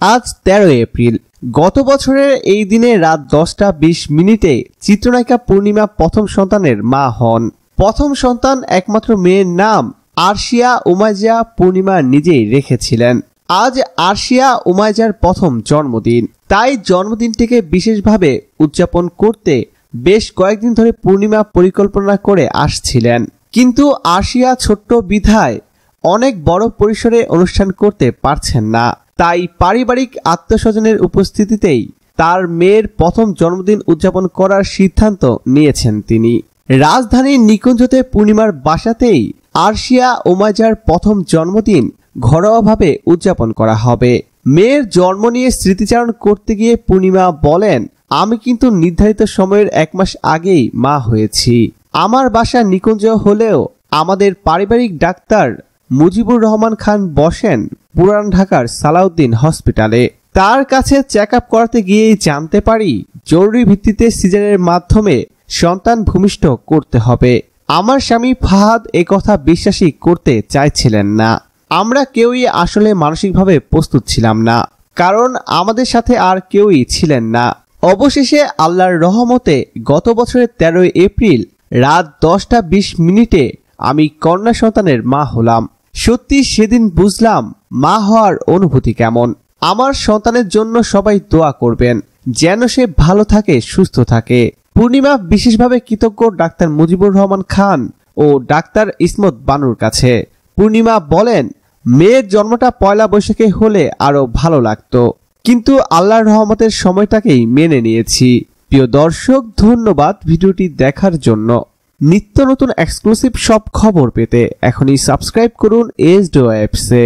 আজ তেরো এপ্রিল। গত বছরের এই দিনে রাত দশটা বিশ মিনিটে চিত্রনায়িকা পূর্ণিমা প্রথম সন্তানের মা হন। প্রথম সন্তান একমাত্র মেয়ের নাম আরশিয়া উমাইজা পূর্ণিমা নিজেই রেখেছিলেন। আজ আরশিয়া উমাইজার প্রথম জন্মদিন। তাই জন্মদিনটিকে বিশেষভাবে উদযাপন করতে বেশ কয়েকদিন ধরে পূর্ণিমা পরিকল্পনা করে আসছিলেন। কিন্তু আরশিয়া ছোট্ট বিধায় অনেক বড় পরিসরে অনুষ্ঠান করতে পারছেন না। তাই পারিবারিক আত্মস্বজনের উপস্থিতিতেই তার মেয়ের প্রথম জন্মদিন উদযাপন করার সিদ্ধান্ত নিয়েছেন তিনি। রাজধানীর নিকুঞ্জতে পূর্ণিমার বাসাতেই আরশিয়া ওমাজার প্রথম জন্মদিন ঘরোয়াভাবে উদযাপন করা হবে। মেয়ের জন্ম নিয়ে স্মৃতিচারণ করতে গিয়ে পূর্ণিমা বলেন, আমি কিন্তু নির্ধারিত সময়ের এক মাস আগেই মা হয়েছি। আমার বাসা নিকুঞ্জ হলেও আমাদের পারিবারিক ডাক্তার মুজিবুর রহমান খান বসেন পুরান ঢাকার সালাউদ্দিন হসপিটালে। তার কাছে চেক আপ করাতে গিয়েই জানতে পারি, জরুরি ভিত্তিতে সিজারের মাধ্যমে সন্তান ভূমিষ্ঠ করতে হবে। আমার স্বামী ফাহাদ এ কথা বিশ্বাসই করতে চাইছিলেন না। আমরা কেউই আসলে মানসিকভাবে প্রস্তুত ছিলাম না, কারণ আমাদের সাথে আর কেউই ছিলেন না। অবশেষে আল্লাহর রহমতে গত বছরের তেরোই এপ্রিল রাত দশটা বিশ মিনিটে আমি কন্যা সন্তানের মা হলাম। সত্যি সেদিন বুঝলাম মা হওয়ার অনুভূতি কেমন। আমার সন্তানের জন্য সবাই দোয়া করবেন, যেন সে ভালো থাকে, সুস্থ থাকে। পূর্ণিমা বিশেষভাবে কৃতজ্ঞ ডাক্তার মুজিবুর রহমান খান ও ডাক্তার ইসমত বানুর কাছে। পূর্ণিমা বলেন, মেয়ের জন্মটা পয়লা বৈশাখে হলে আরও ভালো লাগতো। কিন্তু আল্লাহর রহমতের সময়টাকেই মেনে নিয়েছি। প্রিয় দর্শক, ধন্যবাদ ভিডিওটি দেখার জন্য। নিত্য নতুন এক্সক্লুসিভ সব খবর পেতে এখনই সাবস্ক্রাইব করুন এস ডো অ্যাপসে